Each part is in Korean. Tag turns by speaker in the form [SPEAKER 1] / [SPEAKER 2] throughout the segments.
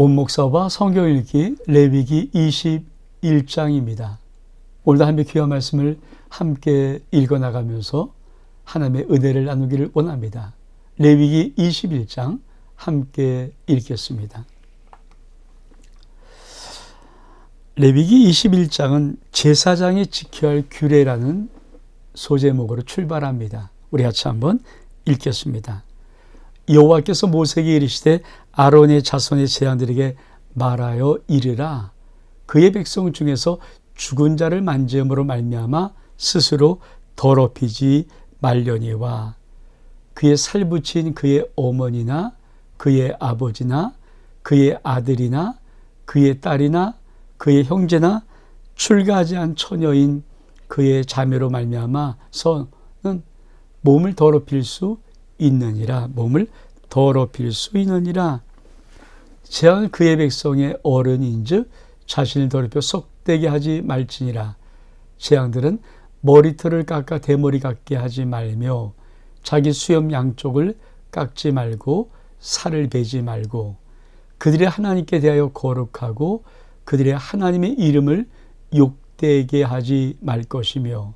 [SPEAKER 1] 원목사와 성경 읽기 레위기 21장입니다. 오늘도 한번 귀한 말씀을 함께 읽어 나가면서 하나님의 은혜를 나누기를 원합니다. 레위기 21장 함께 읽겠습니다. 레위기 21장은 제사장이 지켜야 할 규례라는 소제목으로 출발합니다. 우리 같이 한번 읽겠습니다. 여호와께서 모세에게 이르시되 아론의 자손의 제왕들에게 말하여 이르라. 그의 백성 중에서 죽은 자를 만지음으로 말미암아 스스로 더럽히지 말려니와 그의 살붙인 그의 어머니나 그의 아버지나 그의 아들이나 그의 딸이나 그의 형제나 출가하지 않은 처녀인 그의 자매로 말미암아서는 몸을 더럽힐 수 있느니라. 몸을 더럽힐 수 있느니라 제한 그의 백성의 어른인즉 자신을 더럽혀 속되게 하지 말지니라 재앙들은 머리털을 깎아 대머리 같게 하지 말며 자기 수염 양쪽을 깎지 말고 살을 베지 말고 그들의 하나님께 대하여 거룩하고 그들의 하나님의 이름을 욕되게 하지 말 것이며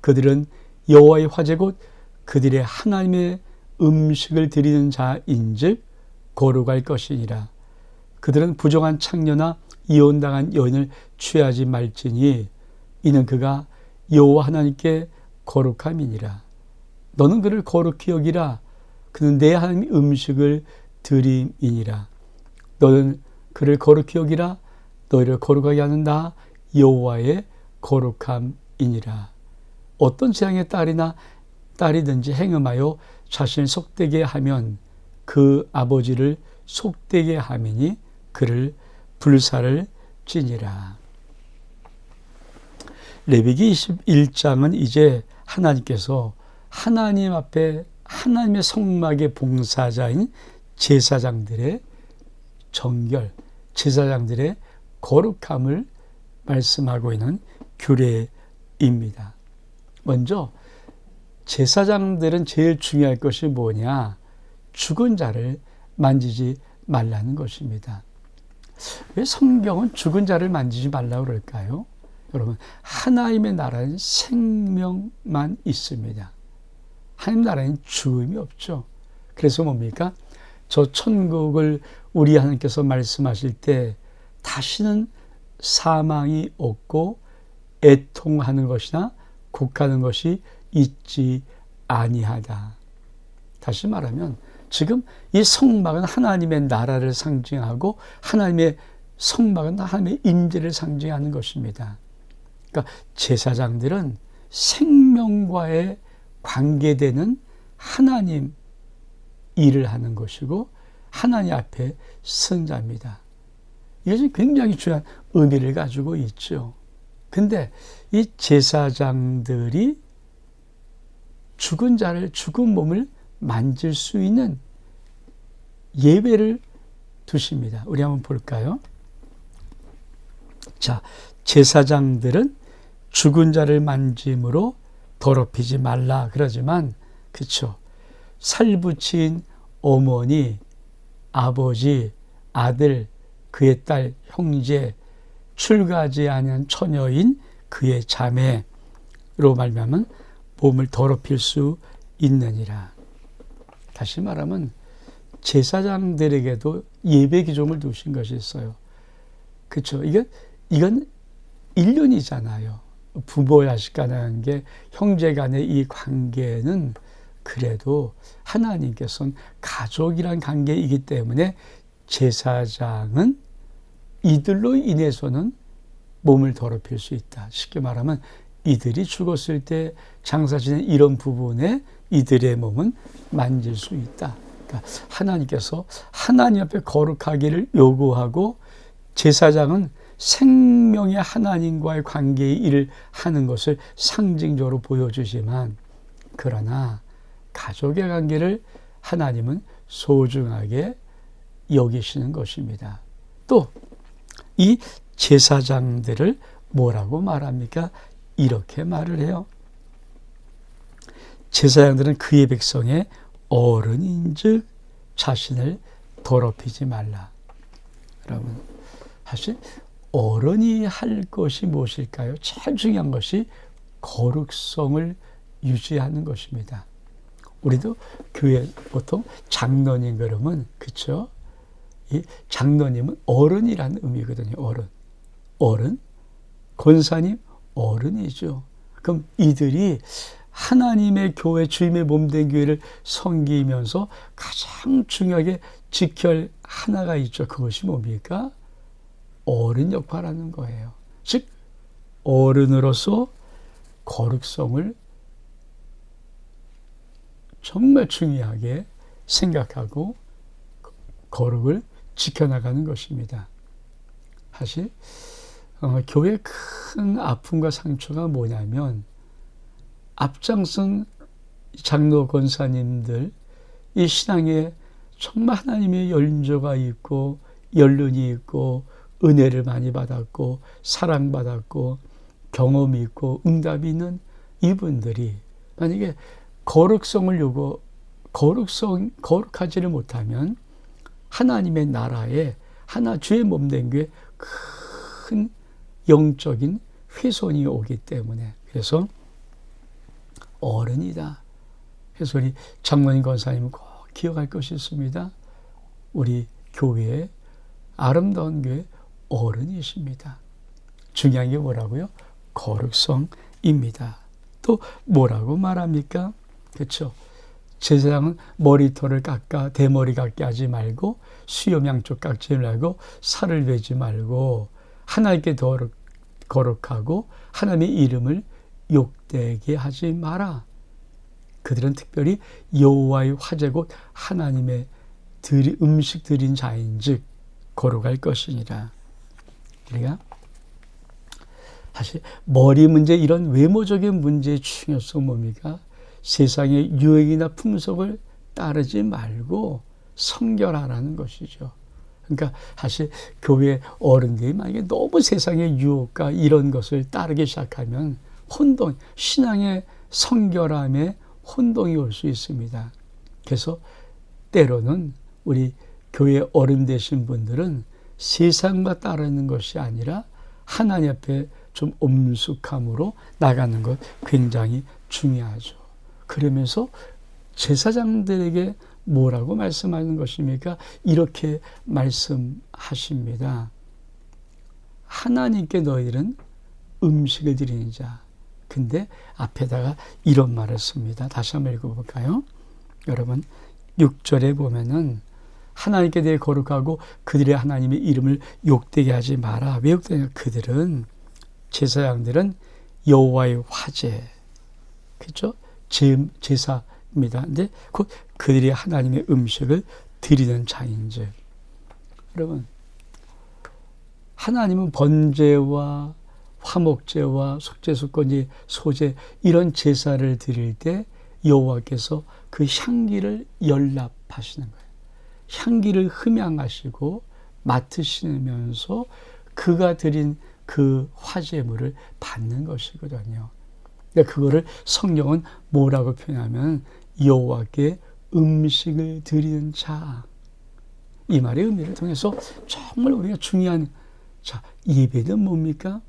[SPEAKER 1] 그들은 여호와의 화제 곧 그들의 하나님의 음식을 드리는 자인즉 거룩할 것이니라. 그들은 부정한 창녀나 이혼당한 여인을 취하지 말지니 이는 그가 여호와 하나님께 거룩함이니라. 너는 그를 거룩히 여기라. 그는 내 하나님 음식을 드림이니라. 너는 그를 거룩히 여기라. 너희를 거룩하게 하는 나 여호와의 거룩함이니라. 어떤 재앙의 딸이나 딸이든지 행음하여 자신을 속되게 하면 그 아버지를 속되게 하미니 그를 불사를 지니라. 레위기 21장은 이제 하나님께서 하나님 앞에 하나님의 성막의 봉사자인 제사장들의 정결, 제사장들의 거룩함을 말씀하고 있는 규례입니다. 먼저 제사장들은 제일 중요할 것이 뭐냐? 죽은 자를 만지지 말라는 것입니다. 왜 성경은 죽은 자를 만지지 말라고 그럴까요? 여러분, 하나님의 나라는 생명만 있습니다. 하나님 나라는 죽음이 없죠. 그래서 뭡니까? 저 천국을 우리 하나님께서 말씀하실 때 다시는 사망이 없고 애통하는 것이나 곡하는 것이 있지 아니하다. 다시 말하면 지금 이 성막은 하나님의 나라를 상징하고 하나님의 성막은 하나님의 임재를 상징하는 것입니다. 그러니까 제사장들은 생명과의 관계되는 하나님 일을 하는 것이고 하나님 앞에 선자입니다. 이것이 굉장히 중요한 의미를 가지고 있죠. 근데 이 제사장들이 죽은 자를 죽은 몸을 만질 수 있는 예배를 두십니다. 우리 한번 볼까요? 자, 제사장들은 죽은 자를 만짐으로 더럽히지 말라 그러지만 그쵸 살붙인 어머니, 아버지, 아들, 그의 딸, 형제, 출가하지 아니한 처녀인 그의 자매로 말미암은 몸을 더럽힐 수 있느니라. 다시 말하면 제사장들에게도 예배 기종을 두신 것이 있어요. 그렇죠? 이건 이건 일륜이잖아요. 부모 자식 간의 게 형제 간의 이 관계는 그래도 하나님께서는 가족이란 관계이기 때문에 제사장은 이들로 인해서는 몸을 더럽힐 수 있다. 쉽게 말하면 이들이 죽었을 때 장사 지낸 이런 부분에 이들의 몸은 만질 수 있다. 그러니까 하나님께서 하나님 앞에 거룩하기를 요구하고 제사장은 생명의 하나님과의 관계의 일을 하는 것을 상징적으로 보여주지만 그러나 가족의 관계를 하나님은 소중하게 여기시는 것입니다. 또 이 제사장들을 뭐라고 말합니까? 이렇게 말을 해요. 제사장들은 그의 백성의 어른인즉 자신을 더럽히지 말라. 여러분 사실 어른이 할 것이 무엇일까요? 제일 중요한 것이 거룩성을 유지하는 것입니다. 우리도 교회 보통 장로님 그러면 그쵸? 이 장로님은 어른이라는 의미거든요. 어른. 어른. 권사님 어른이죠. 그럼 이들이 하나님의 교회 주임의 몸된 교회를 섬기면서 가장 중요하게 지킬 하나가 있죠. 그것이 뭡니까? 어른 역할하는 거예요. 즉 어른으로서 거룩성을 정말 중요하게 생각하고 거룩을 지켜나가는 것입니다. 사실 어, 교회 큰 아픔과 상처가 뭐냐면 앞장선 장로 권사님들 이 신앙에 정말 하나님의 연조가 있고 연륜이 있고 은혜를 많이 받았고 사랑받았고 경험이 있고 응답이 있는 이분들이 만약에 거룩성을 요구 거룩성 거룩하지를 못하면 하나님의 나라에 하나 주의 몸된 게큰 영적인 훼손이 오기 때문에 그래서 어른이다. 그래서 우리 장로님 권사님 꼭 기억할 것이 있습니다. 우리 교회의 아름다운 교회 어른이십니다. 중요한 게 뭐라고요? 거룩성입니다. 또 뭐라고 말합니까? 그렇죠. 제사장은 머리털을 깎아 대머리 깎게 하지 말고 수염 양쪽 깎지 말고 살을 베지 말고 하나님께 거룩, 거룩하고 하나님의 이름을 욕되게 하지 마라. 그들은 특별히 여호와의 화제 곧 하나님의 드리, 음식 드린 자인즉 거룩할 것이니라. 우리가 사실 머리 문제 이런 외모적인 문제의 중요성 뭡니까? 세상의 유행이나 풍속을 따르지 말고 성결하라는 것이죠. 그러니까 사실 교회 어른들이 만약에 너무 세상의 유혹과 이런 것을 따르기 시작하면 혼동, 신앙의 성결함에 혼동이 올 수 있습니다. 그래서 때로는 우리 교회 어른 되신 분들은 세상과 따르는 것이 아니라 하나님 앞에 좀 엄숙함으로 나가는 것 굉장히 중요하죠. 그러면서 제사장들에게 뭐라고 말씀하는 것입니까? 이렇게 말씀하십니다. 하나님께 너희들은 음식을 드리는 자. 근데 앞에다가 이런 말을 씁니다. 다시 한번 읽어볼까요? 여러분, 6절에 보면은 하나님께 대해 거룩하고 그들의 하나님의 이름을 욕되게 하지 마라. 왜 욕되냐? 그들은 제사장들은 여호와의 화제, 그렇죠? 제, 제사입니다. 근데 곧 그들이 하나님의 음식을 드리는 자인즉 여러분 하나님은 번제와 화목제와 속죄수건지 소제 이런 제사를 드릴 때 여호와께서 그 향기를 연락하시는 거예요. 향기를 흠양하시고 맡으시면서 그가 드린 그 화제물을 받는 것이거든요. 그러니까 그거를 성경은 뭐라고 표현하면 여호와께 음식을 드리는 자. 이 말의 의미를 통해서 정말 우리가 중요한 자, 예배는 뭡니까?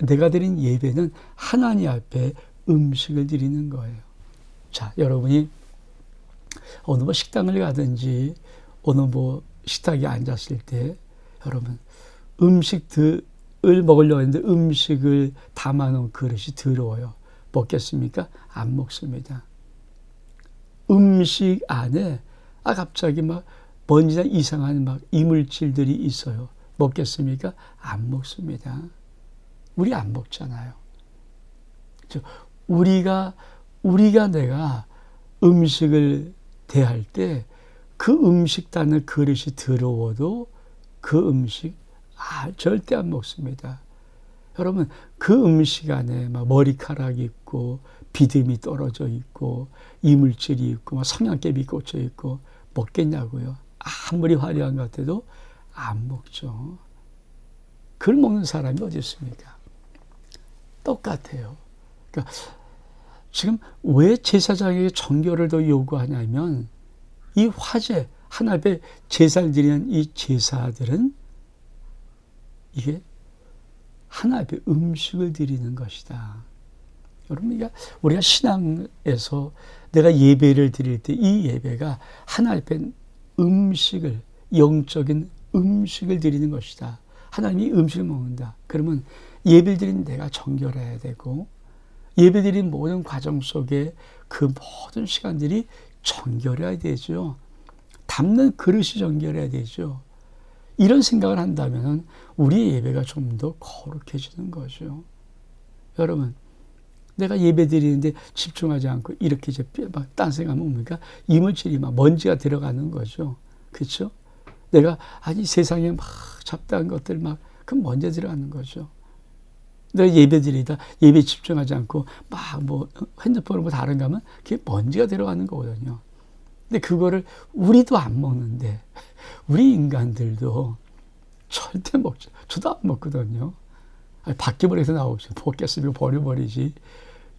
[SPEAKER 1] 내가 드린 예배는 하나님 앞에 음식을 드리는 거예요. 자, 여러분이 어느 뭐 식당을 가든지 어느 뭐 식탁에 앉았을 때 여러분 음식을 먹으려고 했는데 음식을 담아놓은 그릇이 더러워요. 먹겠습니까? 안 먹습니다. 음식 안에 아 갑자기 막 먼지나 이상한 막 이물질들이 있어요. 먹겠습니까? 안 먹습니다. 우리 안 먹잖아요. 우리가 우리가 내가 음식을 대할 때 그 음식 단을 그릇이 더러워도 그 음식 아 절대 안 먹습니다. 여러분 그 음식 안에 막 머리카락이 있고 비듬이 떨어져 있고 이물질이 있고 막 성냥개비 꽂혀 있고 먹겠냐고요. 아무리 화려한 것 같아도 안 먹죠. 그걸 먹는 사람이 어디 있습니까? 똑같아요. 그러니까 지금 왜 제사장에게 정결을 더 요구하냐면 이 화제 하나님의 제사를 드리는 이 제사들은 이게 하나 앞에 음식을 드리는 것이다. 여러분, 우리가, 우리가 신앙에서 내가 예배를 드릴 때 이 예배가 하나 앞에 음식을, 영적인 음식을 드리는 것이다. 하나님이 음식을 먹는다. 그러면 예배 드린 내가 정결해야 되고, 예배 드린 모든 과정 속에 그 모든 시간들이 정결해야 되죠. 담는 그릇이 정결해야 되죠. 이런 생각을 한다면 우리의 예배가 좀 더 거룩해지는 거죠. 여러분, 내가 예배 드리는데 집중하지 않고 이렇게 이제 막딴 생각하면 뭡니까? 이물질이 막 먼지가 들어가는 거죠. 그렇죠? 내가 아니 세상에 막 잡다한 것들 막 그 먼지 들어가는 거죠. 내가 예배 드리다 예배 집중하지 않고 막 뭐 핸드폰을 뭐 다른 가면 그게 먼지가 들어가는 거거든요. 근데 그거를 우리도 안 먹는데 우리 인간들도 절대 먹지. 저도 안 먹거든요. 아니, 바퀴벌에서 나오지. 먹겠으면 버려버리지.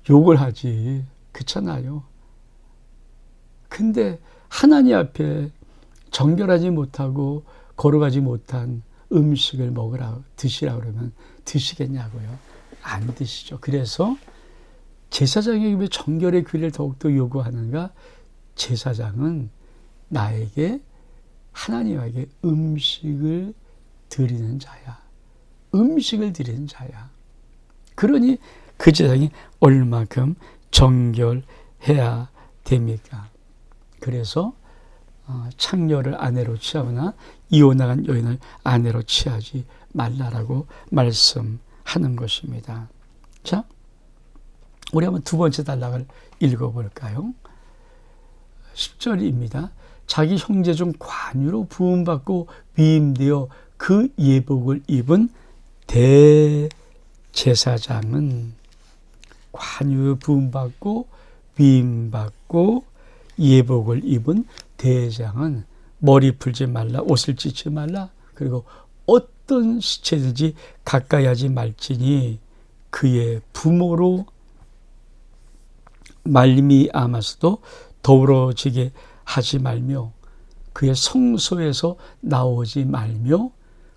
[SPEAKER 1] 욕을 하지. 그렇잖아요. 근데 하나님 앞에 정결하지 못하고 걸어가지 못한 음식을 먹으라, 드시라 그러면 드시겠냐고요. 안 드시죠. 그래서 제사장에게 왜 정결의 귀를 더욱더 요구하는가? 제사장은 나에게 하나님에게 음식을 드리는 자야. 음식을 드리는 자야. 그러니 그 제사장이 얼마큼 정결해야 됩니까? 그래서 어, 창녀를 아내로 취하거나 이혼나간 여인을 아내로 취하지 말라라고 말씀하는 것입니다. 자, 우리 한번 두 번째 단락을 읽어볼까요? 10절입니다. 자기 형제 중 관유로 부음받고 위임되어 그 예복을 입은 대제사장은 관유 부음받고 위임받고 예복을 입은 대장은 머리 풀지 말라 옷을 찢지 말라 그리고 어떤 시체든지 가까이 하지 말지니 그의 부모로 말미암아서도 더불어지게 하지 말며 그의 성소에서 나오지 말며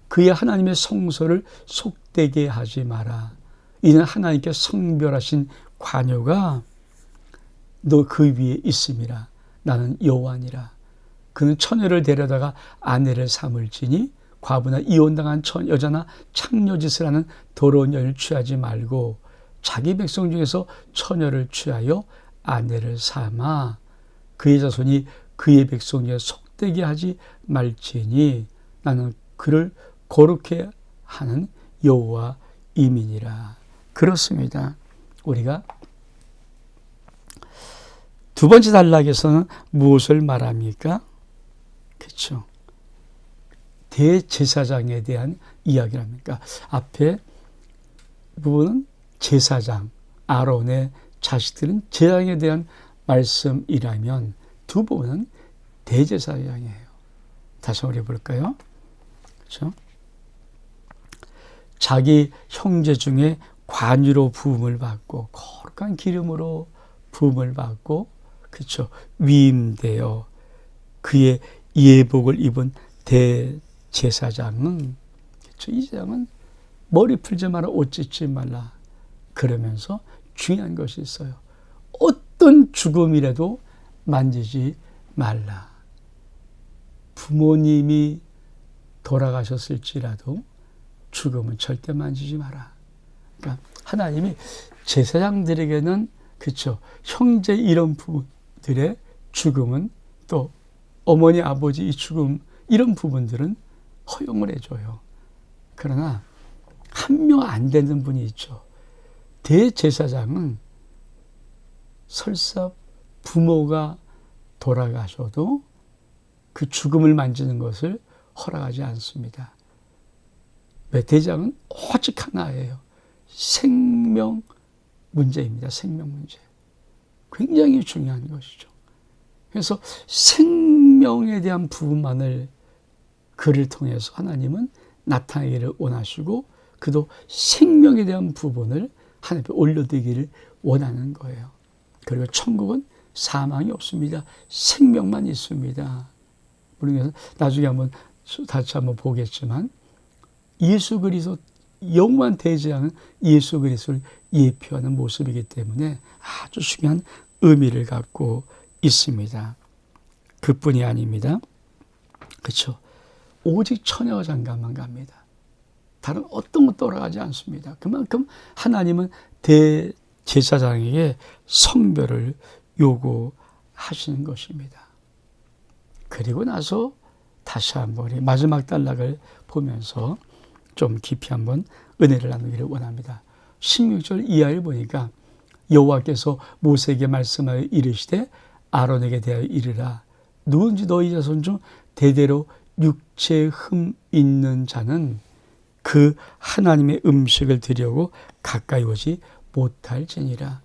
[SPEAKER 1] 그의 하나님의 성소를 속되게 하지 마라. 이는 하나님께 성별하신 관여가 너 그 위에 있음이라. 나는 여호와니라. 그는 처녀를 데려다가 아내를 삼을지니 과부나 이혼당한 처, 여자나 창녀짓을 하는 더러운 여인을 취하지 말고 자기 백성 중에서 처녀를 취하여 아내를 삼아 그의 자손이 그의 백성 중에 속되게 하지 말지니 나는 그를 거룩해 하는 여호와 이민이라. 그렇습니다. 우리가 두 번째 단락에서는 무엇을 말합니까? 그렇죠. 대제사장에 대한 이야기랍니까? 앞에 부분은 제사장, 아론의 자식들은 제사장에 대한 말씀이라면 두 부분은 대제사장이에요. 다시 한번 해볼까요? 그렇죠? 자기 형제 중에 관유로 부음을 받고 거룩한 기름으로 부음을 받고 그렇죠 위임되어 그의 예복을 입은 대 제사장은 그렇죠 이 제사장은 머리 풀지 마라 옷 찢지 말라 그러면서 중요한 것이 있어요 어떤 죽음이라도 만지지 말라 부모님이 돌아가셨을지라도 죽음은 절대 만지지 마라. 그러니까 하나님이 제사장들에게는 그렇죠. 형제 이런 부분들의 죽음은 또 어머니 아버지 이 죽음 이런 부분들은 허용을 해줘요. 그러나 한 명 안 되는 분이 있죠. 대제사장은 설사 부모가 돌아가셔도 그 죽음을 만지는 것을 허락하지 않습니다. 왜 대장은 오직 하나예요. 생명 문제입니다. 생명 문제. 굉장히 중요한 것이죠. 그래서 생명에 대한 부분만을 그를 통해서 하나님은 나타내기를 원하시고 그도 생명에 대한 부분을 하나님 앞에 올려드리기를 원하는 거예요. 그리고 천국은 사망이 없습니다. 생명만 있습니다. 우리가 나중에 한번 다시 한번 보겠지만 예수 그리스도 영원한 대제하는 예수 그리스도를 예표하는 모습이기 때문에 아주 중요한 의미를 갖고 있습니다. 그뿐이 아닙니다. 그렇죠. 오직 처녀 장가만 갑니다. 다른 어떤 것 돌아가지 않습니다. 그만큼 하나님은 대제사장에게 성별을 요구하시는 것입니다. 그리고 나서 다시 한번 마지막 단락을 보면서 좀 깊이 한번 은혜를 나누기를 원합니다. 16절 이하를 보니까 여호와께서 모세에게 말씀하여 이르시되 아론에게 대하여 이르라 누군지 너희 자손 중 대대로 육체의 흠 있는 자는 그 하나님의 음식을 드려고 가까이 오지 못할지니라.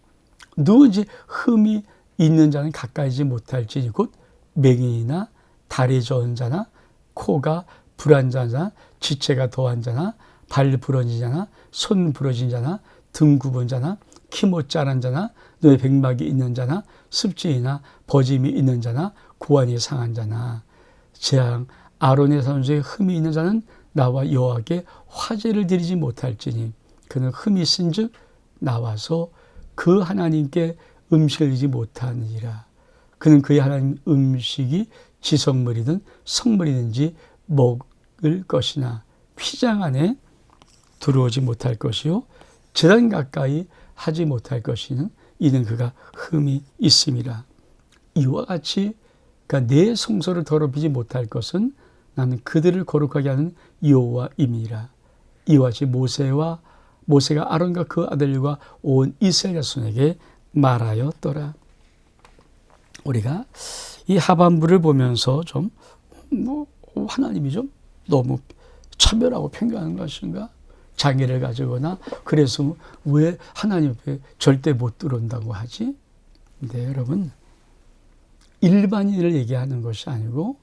[SPEAKER 1] 누군지 흠이 있는 자는 가까이지 못할지니 곧 맹인이나 다리 저은 자나 코가 불안 자나 지체가 더한 자나 발 부러진 자나 손 부러진 자나 등 굽은 자나 키못 자란 자나 눈에 백막이 있는 자나 습진이나 버짐이 있는 자나 고환이 상한 자나 재앙 아론의 선수에 흠이 있는 자는 나와 여호와께 화제를 드리지 못할지니 그는 흠이 있은즉 나와서 그 하나님께 음식을 드리지 못하느니라. 그는 그의 하나님 음식이 지성물이든 성물이든지 먹을 것이나 휘장 안에 들어오지 못할 것이요 재단 가까이 하지 못할 것이는 이는 그가 흠이 있음이라. 이와 같이 그러니까 내 성소를 더럽히지 못할 것은 나는 그들을 거룩하게 하는 여호와임이라. 이와 같이 모세와 모세가 아론과 그 아들과 온 이스라엘 자손에게 말하였더라. 우리가 이 하반부를 보면서 좀 뭐 하나님이 좀 너무 차별하고 편견하는 것인가? 장애를 가지거나 그래서 왜 하나님 앞에 절대 못 들어온다고 하지? 네, 여러분. 일반인을 얘기하는 것이 아니고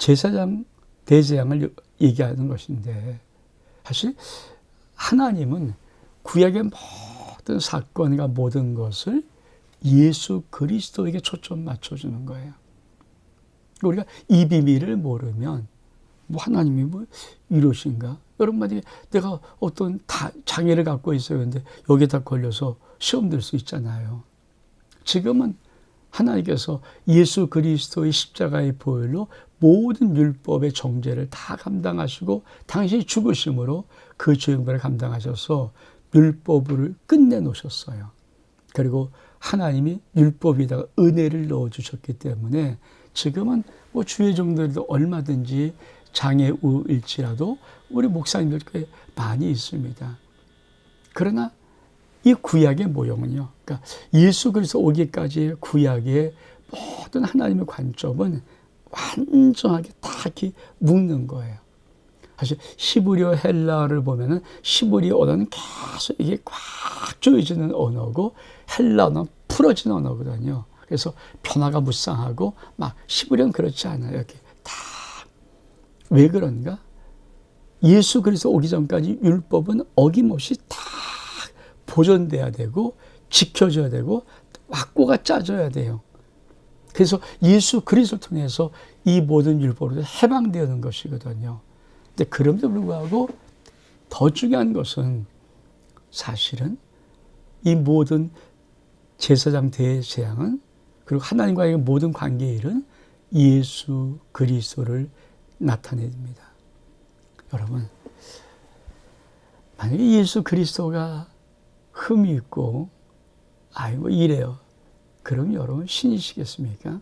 [SPEAKER 1] 제사장 대제양을 얘기하는 것인데 사실 하나님은 구약의 모든 사건과 모든 것을 예수 그리스도에게 초점 맞춰주는 거예요. 우리가 이 비밀을 모르면 뭐 하나님이 뭐 이러신가? 여러분 만약에 내가 어떤 다 장애를 갖고 있어요. 근데 여기다 걸려서 시험 들수 있잖아요. 지금은 하나님께서 예수 그리스도의 십자가의 보혈로 모든 율법의 정죄를 다 감당하시고 당신이 죽으심으로 그 죄응벌을 감당하셔서 율법을 끝내 놓으셨어요. 그리고 하나님이 율법에다가 은혜를 넣어 주셨기 때문에 지금은 뭐 주의 종들도 얼마든지 장애우일지라도 우리 목사님들 꽤 많이 있습니다. 그러나 이 구약의 모형은요. 그러니까 예수 그리스도 오기까지의 구약의 모든 하나님의 관점은 완전하게 다 이렇게 묶는 거예요. 사실 시브리어 헬라를 보면은 시브리어 언어는 계속 이게 꽉 조여지는 언어고 헬라어는 풀어진 언어거든요. 그래서 변화가 무쌍하고 막 시브리어는 그렇지 않아요. 이렇게 다 왜 그런가? 예수 그리스도 오기 전까지 율법은 어김없이 다 보존돼야 되고 지켜져야 되고 확고가 짜져야 돼요. 그래서 예수 그리스도를 통해서 이 모든 율법으로 해방되는 것이거든요. 근데 그럼에도 불구하고 더 중요한 것은 사실은 이 모든 제사장 대제양은 그리고 하나님과의 모든 관계의 일은 예수 그리스도를 나타냅니다. 여러분, 만약에 예수 그리스도가 흠이 있고, 아이고, 이래요. 그럼 여러분 신이시겠습니까?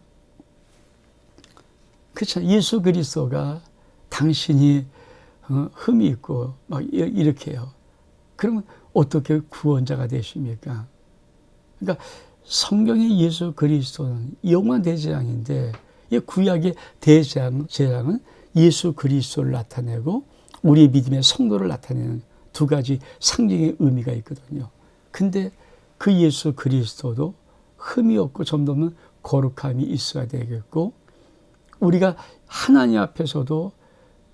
[SPEAKER 1] 그렇죠. 예수 그리스도가 당신이 어, 흠이 있고 막 이렇게요. 그러면 어떻게 구원자가 되십니까? 그러니까 성경의 예수 그리스도는 영원 대제장인데 이 구약의 대제장 제장은 예수 그리스도를 나타내고 우리의 믿음의 성도를 나타내는 두 가지 상징의 의미가 있거든요. 근데 그 예수 그리스도도 흠이 없고 점도 거룩함이 있어야 되겠고 우리가 하나님 앞에서도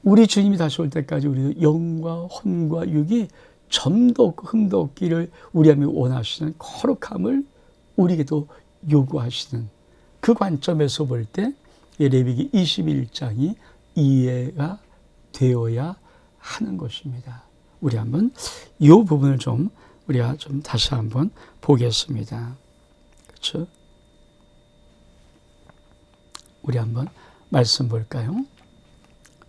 [SPEAKER 1] 우리 주님이 다시 올 때까지 우리도 영과 혼과 육이 점도 없고 흠도 없기를 우리 하나님 원하시는 거룩함을 우리에게도 요구하시는 그 관점에서 볼 때 레위기 21장이 이해가 되어야 하는 것입니다. 우리 한번 이 부분을 좀 우리가 좀 다시 한번 보겠습니다. 그렇죠? 우리 한번 말씀 볼까요?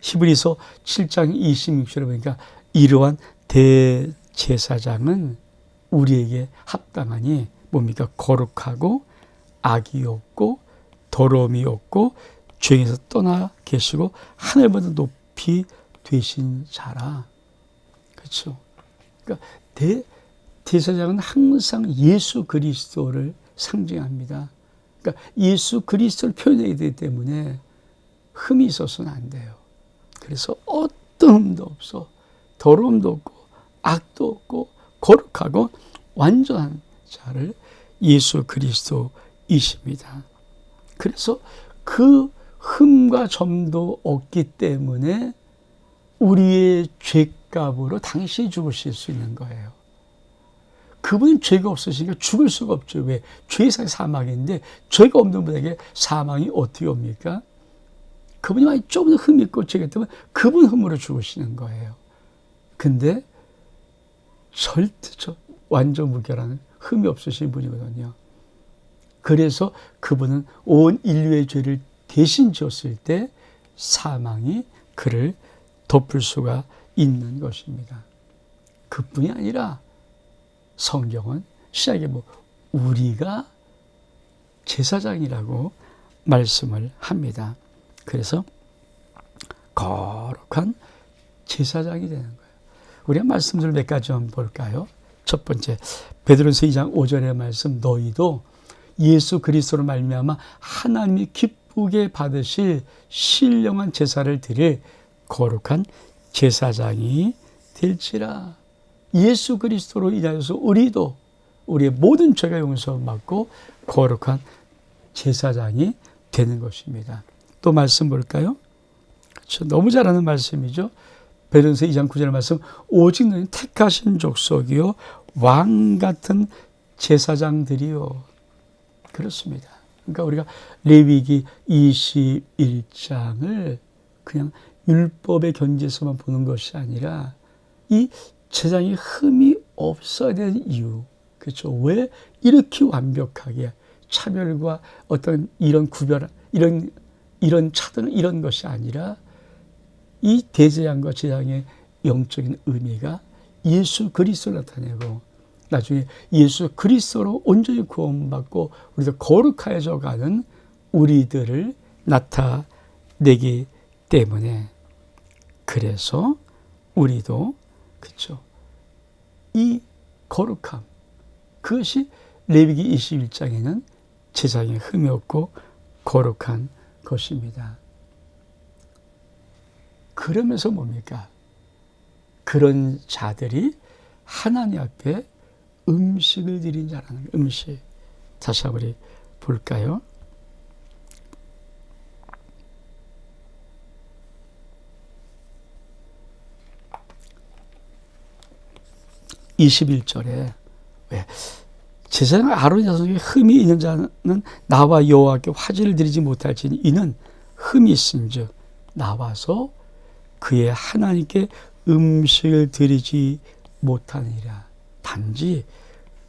[SPEAKER 1] 히브리서 7장 26절에 보니까 이러한 대제사장은 우리에게 합당하니 뭡니까? 거룩하고 악이 없고 더러움이 없고 죄에서 떠나 계시고 하늘보다 높이 되신 자라. 그렇죠? 그러니까 대 대사장은 항상 예수 그리스도를 상징합니다. 그러니까 예수 그리스도를 표현해야 되기 때문에 흠이 있어서는 안 돼요. 그래서 어떤 흠도 없어. 더러움도 없고 악도 없고 거룩하고 완전한 자를 예수 그리스도이십니다. 그래서 그 흠과 점도 없기 때문에 우리의 죄값으로 당신이 죽으실 수 있는 거예요. 그분은 죄가 없으시니까 죽을 수가 없죠. 왜? 죄상 사망인데 죄가 없는 분에게 사망이 어떻게 옵니까? 그분이 많이 조금 흠이 있고 죄가 때문에 그분 흠으로 죽으시는 거예요. 근데 절대 저 완전 무결한 흠이 없으신 분이거든요. 그래서 그분은 온 인류의 죄를 대신 지었을 때 사망이 그를 덮을 수가 있는 것입니다. 그뿐이 아니라 성경은 시작에 뭐 우리가 제사장이라고 말씀을 합니다. 그래서 거룩한 제사장이 되는 거예요. 우리가 말씀들 몇 가지 한번 볼까요? 첫 번째 베드로서 2장 5절의 말씀 너희도 예수 그리스도로 말미암아 하나님이 기쁘게 받으실 신령한 제사를 드릴 거룩한 제사장이 될지라. 예수 그리스도로 인하여서 우리도 우리의 모든 죄가 용서받고 거룩한 제사장이 되는 것입니다. 또 말씀 볼까요? 그렇죠. 너무 잘하는 말씀이죠. 베드로서 2장 9절 말씀 오직 너희 택하신 족속이요 왕 같은 제사장들이요. 그렇습니다. 그러니까 우리가 레위기 21장을 그냥 율법의 견제에서만 보는 것이 아니라 이 세상에 흠이 없어야 되는 이유. 그렇죠. 왜 이렇게 완벽하게 차별과 어떤 이런 구별, 이런, 이런 차등, 이런 것이 아니라 이 대제양과 제양의 영적인 의미가 예수 그리스도를 나타내고 나중에 예수 그리스도로 온전히 구원받고 우리도 거룩하여져 가는 우리들을 나타내기 때문에 그래서 우리도 그렇죠. 이 거룩함 그것이 레위기 21장에는 제사장의 흠이 없고 거룩한 것입니다. 그러면서 뭡니까? 그런 자들이 하나님 앞에 음식을 드린 자라는 음식. 다시 한번 볼까요? 21절에 왜 제사장 아론 자손에 흠이 있는 자는 나와 여호와께 화제를 드리지 못할지니 이는 흠이 있은즉 나와서 그의 하나님께 음식을 드리지 못하니라. 단지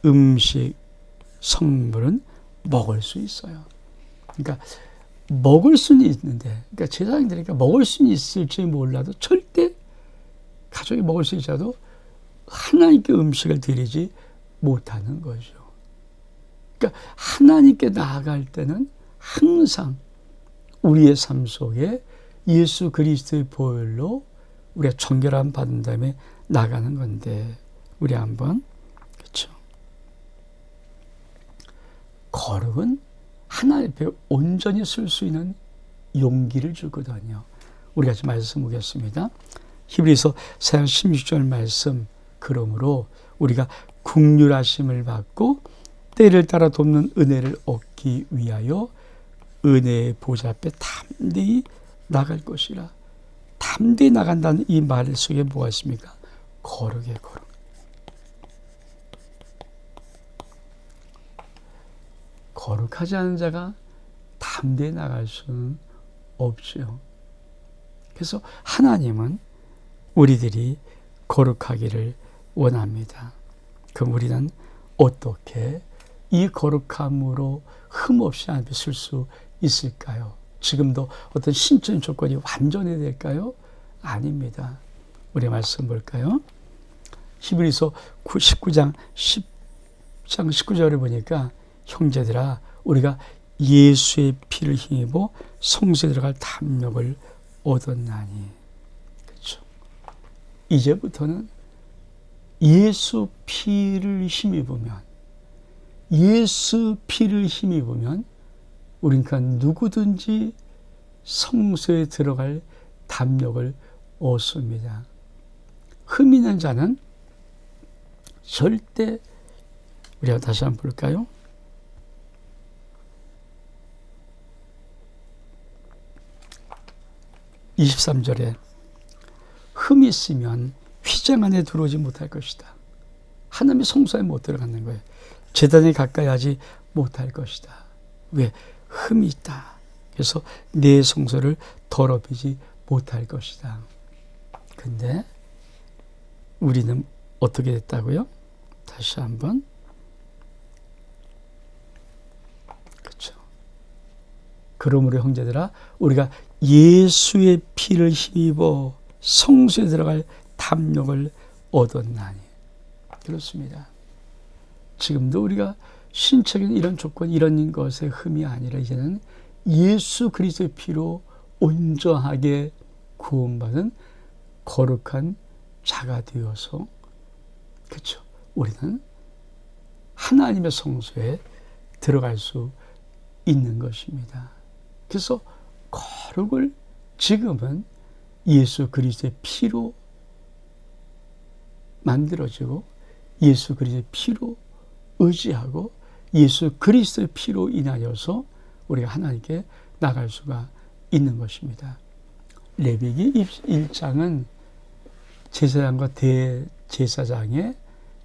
[SPEAKER 1] 음식 성물은 먹을 수 있어요. 그러니까 먹을 수는 있는데, 그러니까 제사장들이니까 먹을 수는 있을지 몰라도 절대 가족이 먹을 수 있어도 하나님께 음식을 드리지 못하는 거죠. 그러니까 하나님께 나아갈 때는 항상 우리의 삶 속에 예수 그리스도의 보혈로 우리가 정결함 받은 다음에 나가는 건데 우리 한번 그렇죠. 거룩은 하나님 앞에 온전히 쓸 수 있는 용기를 주거든요. 우리가 지금 말씀 보겠습니다. 히브리서 4장 16절 말씀 그러므로 우리가 국률하심을 받고 때를 따라 돕는 은혜를 얻기 위하여 은혜의 보좌 앞에 담대히 나갈 것이라. 담대히 나간다는 이 말 속에 뭐가 있습니까? 거룩의 거룩. 거룩하지 않은 자가 담대히 나갈 수는 없죠. 그래서 하나님은 우리들이 거룩하기를 원합니다. 그럼 우리는 어떻게 이 거룩함으로 흠없이 앞에 쓸수 있을까요? 지금도 어떤 신적 조건이 완전히 될까요? 아닙니다. 우리 말씀 볼까요? 히브리서 19장 10장 19절을 보니까 형제들아 우리가 예수의 피를 힘입어 성소에 들어갈 담력을 얻었나니 그렇죠. 이제부터는 예수 피를 힘입으면 예수 피를 힘입으면 우리가 누구든지 성소에 들어갈 담력을 얻습니다. 흠 있는 자는 절대 우리가 다시 한번 볼까요? (23절에) 흠이 있으면 휘장 안에 들어오지 못할 것이다. 하나님의 성소에 못 들어가는 거예요. 재단에 가까이 하지 못할 것이다. 왜? 흠이 있다. 그래서 내 성소를 더럽히지 못할 것이다. 근데 우리는 어떻게 됐다고요? 다시 한번. 그렇죠. 그러므로 형제들아 우리가 예수의 피를 힘입어 성소에 들어갈 탐욕을 얻었나니. 그렇습니다. 지금도 우리가 신적인 이런 조건, 이런 것의 흠이 아니라 이제는 예수 그리스도의 피로 온전하게 구원받은 거룩한 자가 되어서 그렇죠. 우리는 하나님의 성소에 들어갈 수 있는 것입니다. 그래서 거룩을 지금은 예수 그리스도의 피로 만들어지고 예수 그리스도의 피로 의지하고 예수 그리스도의 피로 인하여서 우리가 하나님께 나갈 수가 있는 것입니다. 레위기 1장은 제사장과 대제사장의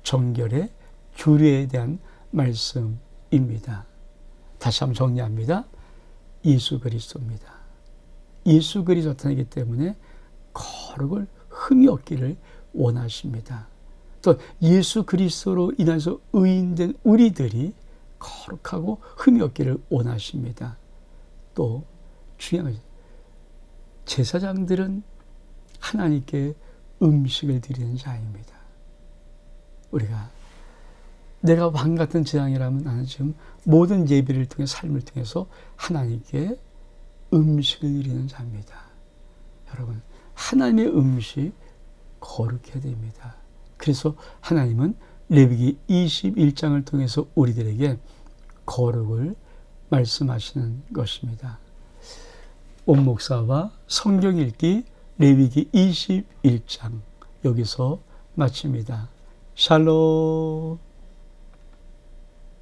[SPEAKER 1] 정결의 규례에 대한 말씀입니다. 다시 한번 정리합니다. 예수 그리스도입니다. 예수 그리스도 나타나기 때문에 거룩을 흠이 없기를 원하십니다. 또 예수 그리스도로 인해서 의인된 우리들이 거룩하고 흠이 없기를 원하십니다. 또 중요한 것이 제사장들은 하나님께 음식을 드리는 자입니다. 우리가 내가 왕 같은 제왕이라면 나는 지금 모든 예배를 통해 삶을 통해서 하나님께 음식을 드리는 자입니다. 여러분 하나님의 음식 거룩해야 됩니다. 그래서 하나님은 레위기 21장을 통해서 우리들에게 거룩을 말씀하시는 것입니다. 온 목사와 성경 읽기 레위기 21장 여기서 마칩니다. 샬롬